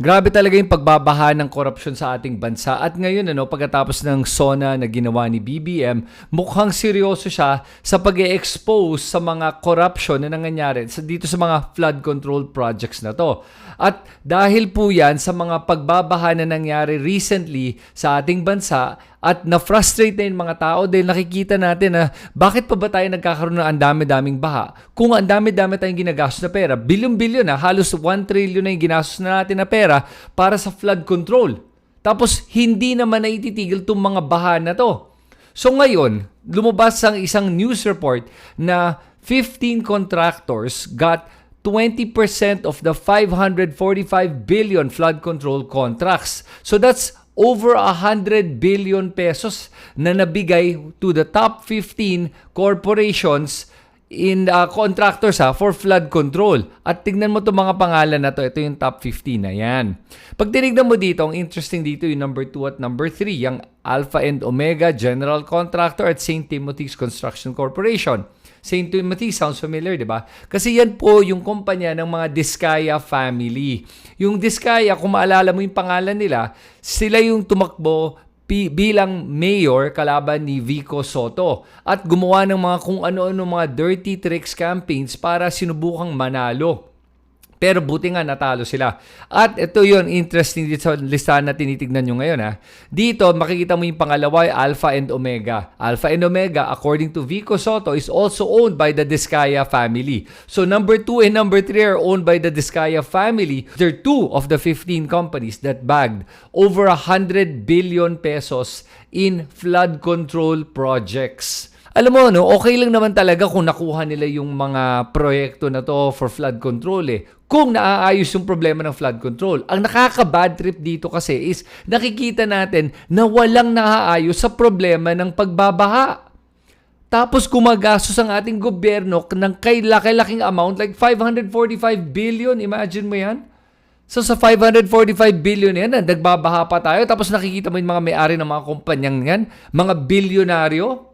Grabe talaga yung pagbabaha ng korupsyon sa ating bansa. At ngayon, ano, pagkatapos ng SONA na ginawa ni BBM, mukhang seryoso siya sa pag expose sa mga corruption na nangyayari sa, dito sa mga flood control projects na to. At dahil po yan sa mga pagbabaha na nangyari recently sa ating bansa, at na-frustrate na yung mga tao dahil nakikita natin na bakit pa ba tayo nagkakaroon ng ang dami-daming baha? Kung ang dami-dami tayong ginagastos na pera, bilyon-bilyon na, halos 1 trillion na yung ginastos na natin na pera para sa flood control. Tapos hindi naman naititigil itong mga baha na to. So ngayon, lumabas ang isang news report na 15 contractors got 20% of the 545 billion flood control contracts. So that's over 100 billion pesos na nabigay to the top 15 corporations in uh, contractors ha, for flood control. At tignan mo itong mga pangalan na to. Ito yung top 15 na yan. Pag tinignan mo dito, ang interesting dito yung number 2 at number 3, yung Alpha and Omega General Contractor at St. Timothy's Construction Corporation. St. Timothy sounds familiar, di ba? Kasi yan po yung kumpanya ng mga Diskaya family. Yung Diskaya, kung maalala mo yung pangalan nila, sila yung tumakbo bilang mayor kalaban ni Vico Soto at gumawa ng mga kung ano-ano mga dirty tricks campaigns para sinubukang manalo. Pero buti nga natalo sila. At ito yon interesting dito sa listahan na tinitignan nyo ngayon. Ha. Dito, makikita mo yung pangalawa, Alpha and Omega. Alpha and Omega, according to Vico Soto, is also owned by the Diskaya family. So number 2 and number 3 are owned by the Diskaya family. They're two of the 15 companies that bagged over 100 billion pesos in flood control projects. Alam mo, no, okay lang naman talaga kung nakuha nila yung mga proyekto na to for flood control eh. Kung naaayos yung problema ng flood control. Ang nakaka-bad trip dito kasi is nakikita natin na walang naaayos sa problema ng pagbabaha. Tapos gumagastos ang ating gobyerno ng kay laki-laking amount like 545 billion. Imagine mo yan? So sa 545 billion yan, nagbabaha pa tayo. Tapos nakikita mo yung mga may-ari ng mga kumpanyang yan, mga bilyonaryo.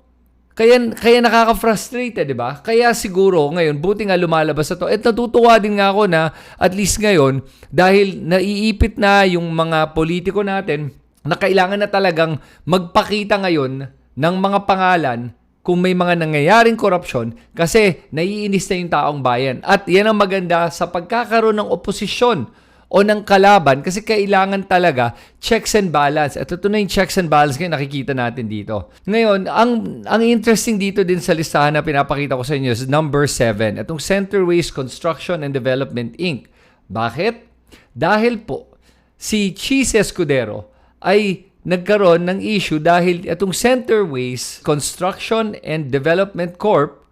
Kaya, kaya nakaka-frustrate, eh, di ba? Kaya siguro ngayon, buti nga lumalabas na to. At natutuwa din nga ako na at least ngayon, dahil naiipit na yung mga politiko natin, na kailangan na talagang magpakita ngayon ng mga pangalan kung may mga nangyayaring korupsyon kasi naiinis na yung taong bayan. At yan ang maganda sa pagkakaroon ng oposisyon o ng kalaban kasi kailangan talaga checks and balance. At ito na yung checks and balance ngayon nakikita natin dito. Ngayon, ang, ang interesting dito din sa listahan na pinapakita ko sa inyo is number 7. Itong Centerways Construction and Development Inc. Bakit? Dahil po si Cheese Escudero ay nagkaroon ng issue dahil itong Centerways Construction and Development Corp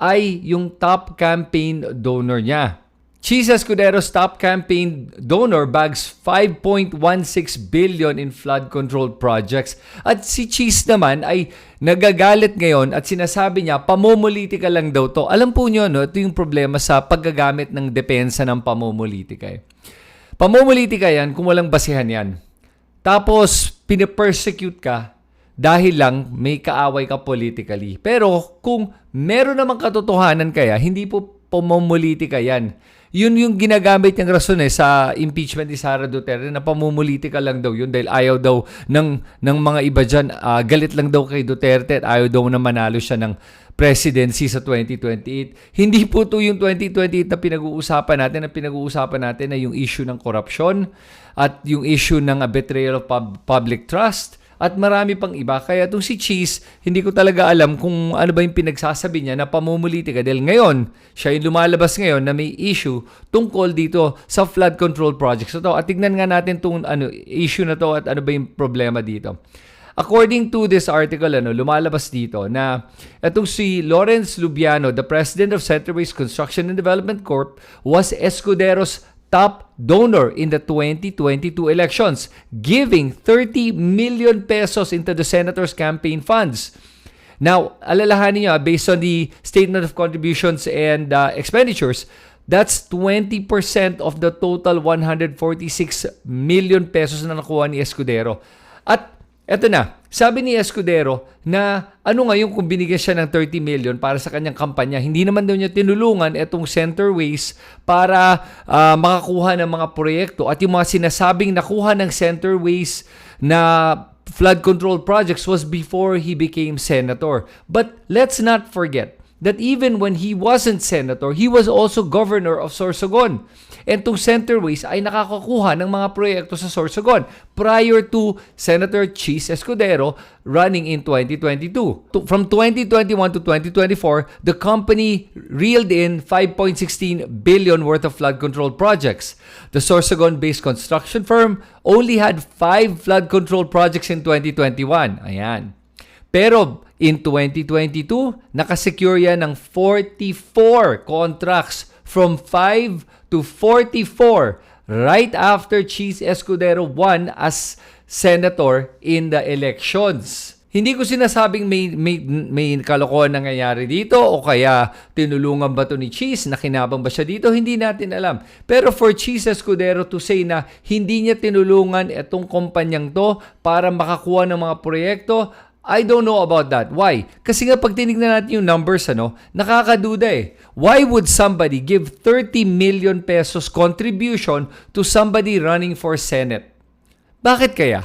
ay yung top campaign donor niya. Cheese Escudero's top campaign donor bags 5.16 billion in flood control projects. At si Cheese naman ay nagagalit ngayon at sinasabi niya, pamumulitika lang daw to. Alam po niyo, no, ito yung problema sa paggagamit ng depensa ng pamumulitika. Eh. Pamumulitika yan kung walang basihan yan. Tapos, pinipersecute ka dahil lang may kaaway ka politically. Pero kung meron namang katotohanan kaya, hindi po pamumulitika yan. Yun yung ginagamit niyang rason eh sa impeachment ni Sara Duterte na pamumulitika lang daw yun dahil ayaw daw ng, ng mga iba dyan, ah, galit lang daw kay Duterte at ayaw daw na manalo siya ng presidency sa 2028. Hindi po to yung 2028 na pinag-uusapan natin. Ang pinag-uusapan natin ay yung issue ng korupsyon at yung issue ng betrayal of pub- public trust at marami pang iba. Kaya itong si Cheese, hindi ko talaga alam kung ano ba yung pinagsasabi niya na pamumulitika. Dahil ngayon, siya yung lumalabas ngayon na may issue tungkol dito sa flood control projects. So, to, at tignan nga natin itong ano, issue na to at ano ba yung problema dito. According to this article, ano, lumalabas dito na itong si Lawrence Lubiano, the president of Centerways Construction and Development Corp, was Escudero's top donor in the 2022 elections, giving 30 million pesos into the senator's campaign funds. Now, alalahanin niyo, ah, based on the statement of contributions and uh, expenditures, that's 20% of the total 146 million pesos na nakuha ni Escudero. At Eto na, sabi ni Escudero na ano ngayon kung binigyan siya ng 30 million para sa kanyang kampanya, hindi naman daw niya tinulungan etong Centerways para ah, makakuha ng mga proyekto at yung mga sinasabing nakuha ng Centerways na flood control projects was before he became senator. But let's not forget that even when he wasn't senator, he was also governor of Sorsogon. And itong Centerways ay nakakakuha ng mga proyekto sa Sorsogon prior to Senator Cheese Escudero running in 2022. To- From 2021 to 2024, the company reeled in 5.16 billion worth of flood control projects. The Sorsogon-based construction firm only had five flood control projects in 2021. Ayan. Pero in 2022, nakasecure yan ng 44 contracts from 5 to 44 right after Cheese Escudero won as senator in the elections. Hindi ko sinasabing may, may, may kalokohan nangyayari dito o kaya tinulungan ba to ni Cheese, nakinabang ba siya dito, hindi natin alam. Pero for Cheese Escudero to say na hindi niya tinulungan itong kumpanyang to para makakuha ng mga proyekto, I don't know about that. Why? Kasi nga pag tinignan natin yung numbers, ano, nakakaduda eh. Why would somebody give 30 million pesos contribution to somebody running for Senate? Bakit kaya?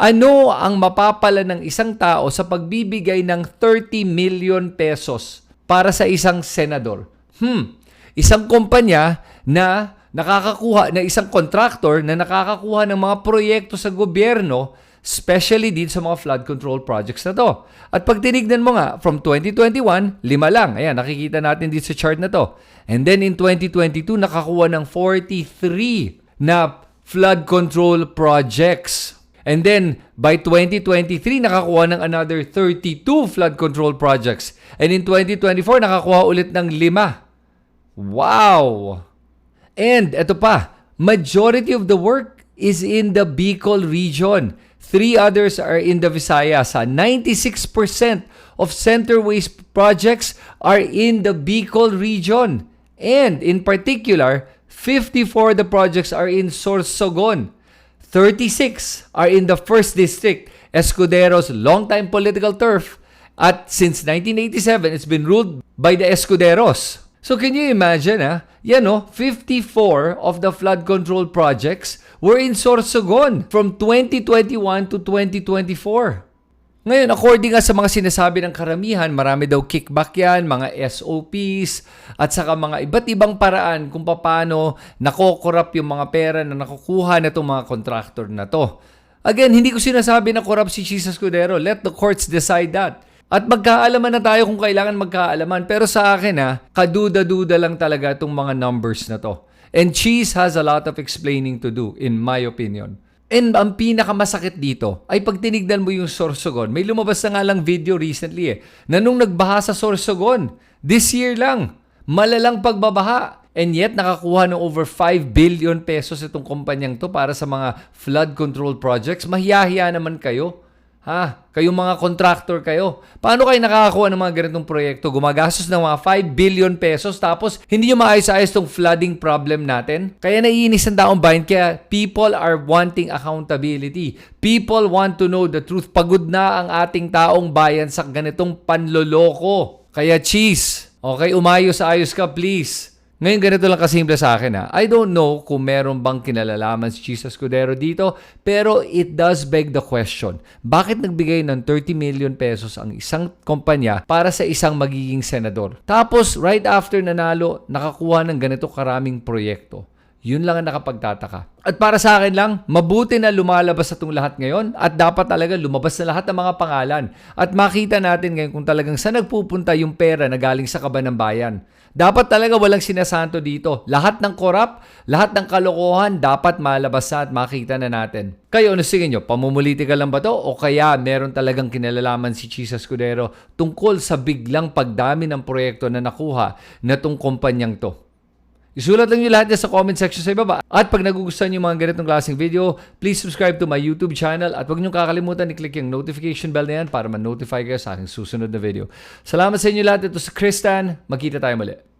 Ano ang mapapala ng isang tao sa pagbibigay ng 30 million pesos para sa isang senador? Hmm, isang kumpanya na nakakakuha, na isang contractor na nakakakuha ng mga proyekto sa gobyerno especially din sa mga flood control projects na to. At pag tinignan mo nga, from 2021, lima lang. Ayan, nakikita natin dito sa chart na to. And then in 2022, nakakuha ng 43 na flood control projects. And then, by 2023, nakakuha ng another 32 flood control projects. And in 2024, nakakuha ulit ng lima. Wow! And ito pa, majority of the work is in the Bicol region. Three others are in the Visayas. Ah, 96% of Centerways projects are in the Bicol region. And in particular, 54 of the projects are in Sorsogon. 36 are in the 1st District, Escudero's longtime political turf. At since 1987, it's been ruled by the Escuderos. So can you imagine, ah? Yan no, 54 of the flood control projects were in Sorsogon from 2021 to 2024. Ngayon, according nga sa mga sinasabi ng karamihan, marami daw kickback yan, mga SOPs, at saka mga iba't ibang paraan kung paano nakokorap yung mga pera na nakukuha na itong mga contractor na to. Again, hindi ko sinasabi na corrupt si Jesus Escudero. Let the courts decide that. At magkaalaman na tayo kung kailangan magkaalaman. Pero sa akin ha, kaduda-duda lang talaga itong mga numbers na to. And Cheese has a lot of explaining to do, in my opinion. And ang pinakamasakit dito ay pag tinignan mo yung Sorsogon, may lumabas na nga lang video recently eh, na nung nagbaha sa Sorsogon, this year lang, malalang pagbabaha. And yet, nakakuha ng over 5 billion pesos itong kumpanyang to para sa mga flood control projects. Mahiyahiya naman kayo. Ha? Kayong mga contractor kayo. Paano kayo nakakakuha ng mga ganitong proyekto? Gumagastos ng mga 5 billion pesos tapos hindi nyo maayos-ayos tong flooding problem natin? Kaya naiinis ang taong bayan kaya people are wanting accountability. People want to know the truth. Pagod na ang ating taong bayan sa ganitong panloloko. Kaya cheese. Okay, umayos-ayos ka please. Ngayon, ganito lang kasimple sa akin ha. I don't know kung meron bang kinalalaman si Jesus Escudero dito, pero it does beg the question. Bakit nagbigay ng 30 million pesos ang isang kumpanya para sa isang magiging senador? Tapos, right after nanalo, nakakuha ng ganito karaming proyekto. Yun lang ang nakapagtataka. At para sa akin lang, mabuti na lumalabas sa itong lahat ngayon at dapat talaga lumabas na lahat ng mga pangalan. At makita natin ngayon kung talagang saan nagpupunta yung pera na galing sa kaban ng bayan. Dapat talaga walang sinasanto dito. Lahat ng korap, lahat ng kalokohan, dapat malabas na at makita na natin. Kayo, ano sige nyo? Pamumulitika lang ba to? O kaya meron talagang kinalalaman si Chisa Escudero tungkol sa biglang pagdami ng proyekto na nakuha na tong kumpanyang to? Isulat lang nyo lahat yan sa comment section sa ibaba. At pag nagugustuhan nyo mga ganitong klaseng video, please subscribe to my YouTube channel at huwag nyo kakalimutan i-click yung notification bell na yan para ma-notify kayo sa aking susunod na video. Salamat sa inyo lahat. Ito si Kristan. Magkita tayo muli.